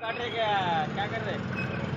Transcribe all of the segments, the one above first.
काट रहे क्या क्या कर रहे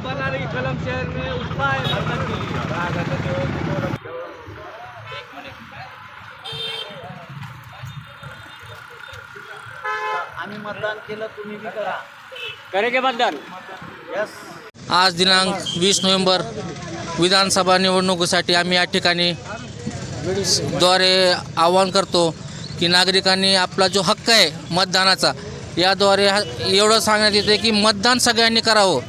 न्यूज बना रही कलम शहर में उसका है धरना के। लिए आम्ही मतदान केलं तुम्ही बी करा. करेंगे मतदान? यस आज दिनांक वीस नोव्हेंबर विधानसभा निवडणुकीसाठी आम्ही या ठिकाणी द्वारे आवाहन करतो की नागरिकांनी आपला जो हक्क आहे मतदानाचा याद्वारे एवढं सांगण्यात येते की मतदान सगळ्यांनी करावं.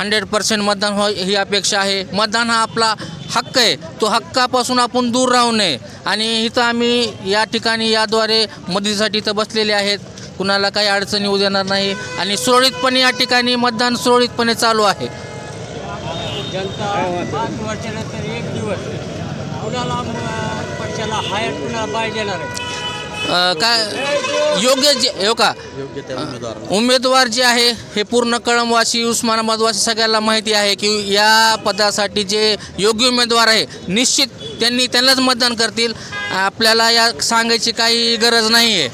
हंड्रेड पर्सेंट मतदान हो ही अपेक्षा आहे. मतदान हा आपला हक्क आहे. तो हक्कापासून आपण दूर राहू नये. आणि इथं आम्ही या ठिकाणी याद्वारे मदतीसाठी इथं बसलेले आहेत. कुणाला काही अडचण येऊ देणार नाही. आणि सुरळीतपणे या ठिकाणी मतदान सुरळीतपणे चालू आहे. जनता पाच वर्षानंतर एक दिवस. कुणाला पक्षाला हायर कुणाला बाय देणार आहे? अ, काय योग्य जे हो का? उमेदवार. जे आहे हे पूर्ण कळमवासी उस्मानाबादवासी सगळ्याला माहिती आहे की या पदासाठी जे योग्य उमेदवार आहे निश्चित त्यांनी त्यांनाच मतदान करतील. आपल्याला या सांगायची काही गरज नाही आहे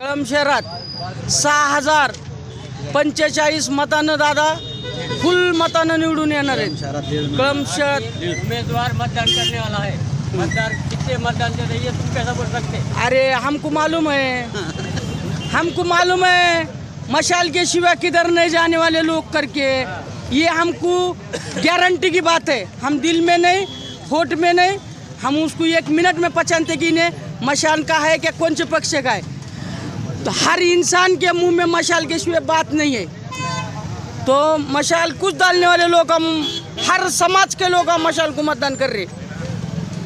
कळम शहरात सहा हजार पंचेचाळीस मतानं दादा फुल मतानं निवडून येणार आहेत. कळम शहरात उम्मीदवार मतदान करने वाला है मतदार कितने मतदान रही है, तुम कैसा बोल सकते? अरे, हमको मालूम है। हमको मालूम है, मशाल के सिवा किधर नहीं जाने वाले लोग करके। ये हमको गारंटी की बात है। हम दिल में नहीं होट में नहीं, हम उसको एक मिनट में पहचानते कि इन्हें मशाल का है क्या, कौन से पक्ष का है? तो हर इंसान के मुँह में मशाल के सिवा बात नहीं है। तो मशाल कुछ डालने वाले लोग, हम हर समाज के लोग, हम मशाल को मतदान कर रहे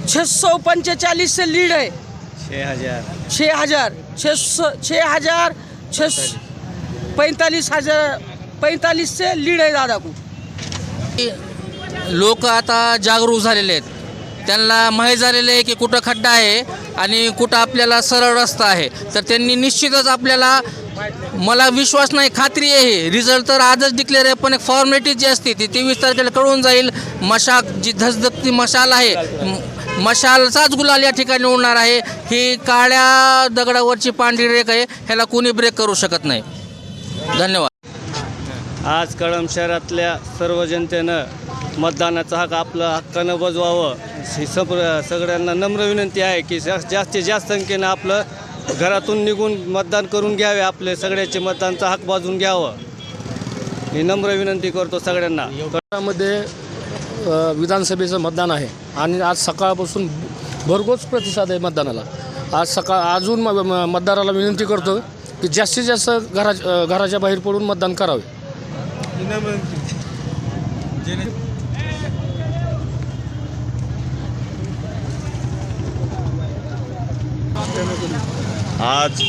छः सौ पंचेचालीस से लीड है छः हजार. छः हजार छः सौ छः हजार छः पैंतालीस हजार पैंतालीस से लीड आहे दादा को लोक आता जागरूक झालेले आहेत. त्यांना माहीत झालेलं आहे की कुठं खड्डा आहे आणि कुठं आपल्याला सरळ रस्ता आहे. तर त्यांनी निश्चितच आपल्याला मला विश्वास नाही खात्री आहे. रिझल्ट तर आजच डिक्लेअर आहे पण एक फॉर्मॅलिटी जी असते ती तेवीस तारखेला कळून जाईल. मशाक जी धसधकती मशाल आहे मशालचाच गुलाल या ठिकाणी उडणार आहे. ही काळ्या दगडावरची पांढरी रेख आहे. ह्याला कोणी ब्रेक करू शकत नाही. धन्यवाद. आज कळंब शहरातल्या सर्व जनतेनं मतदानाचा हक आपलं हक्कानं बजवावं ही सप सगळ्यांना नम्र विनंती आहे की जास्तीत जास्त संख्येनं आपलं घरातून निघून मतदान करून घ्यावे आपले सगळ्याचे मतदानचा हक बाजून घ्यावं. ही नम्र विनंती करतो सगळ्यांना. विधानसभेचं मतदान आहे. आणि आज सकाळपासून भरघोस प्रतिसाद आहे मतदानाला. आज सकाळ अजून म- म- मतदाराला विनंती करतो की जास्तीत जास्त घरा घराच्या बाहेर पडून मतदान करावे. आज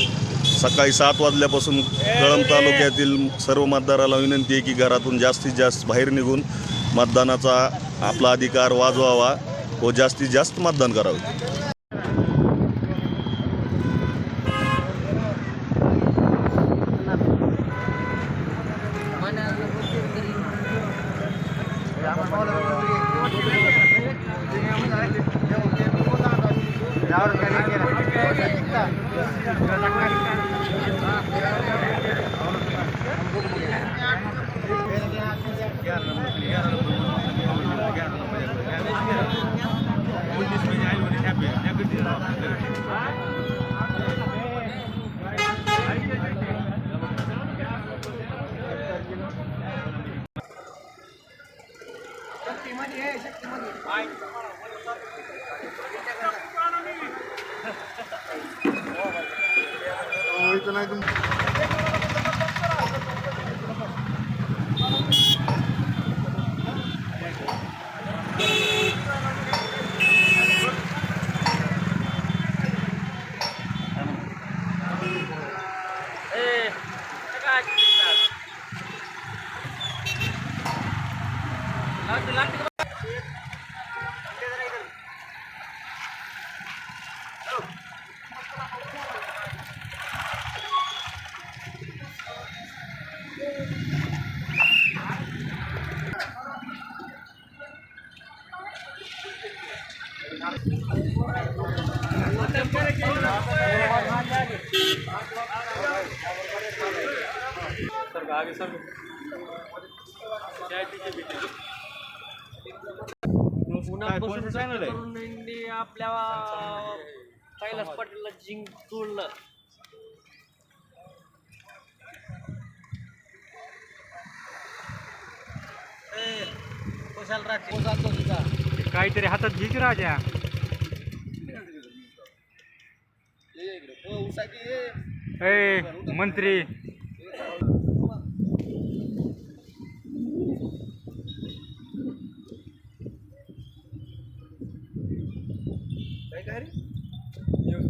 सकाळी सात वाजल्यापासून कळंब तालुक्यातील सर्व मतदाराला विनंती आहे की घरातून जास्तीत जास्त बाहेर निघून मतदानाचा आपला अधिकार वाजवावा व जास्तीत जास्त मतदान करावे. होईचं नाही तुमचं. आपल्या कैलास पाटीलला जिंक तोडलं काहीतरी हातात घे की राजा. ए मंत्री.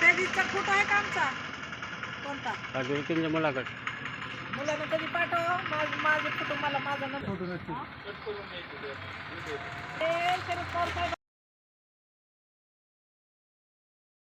त्या दिवसाचा फोटो आहे का आमचा? कोणता? मुलाखत. मुलांना कधी पाठव? माझ माझे फोटो मला माझा नंबर शरद पवार साहेब.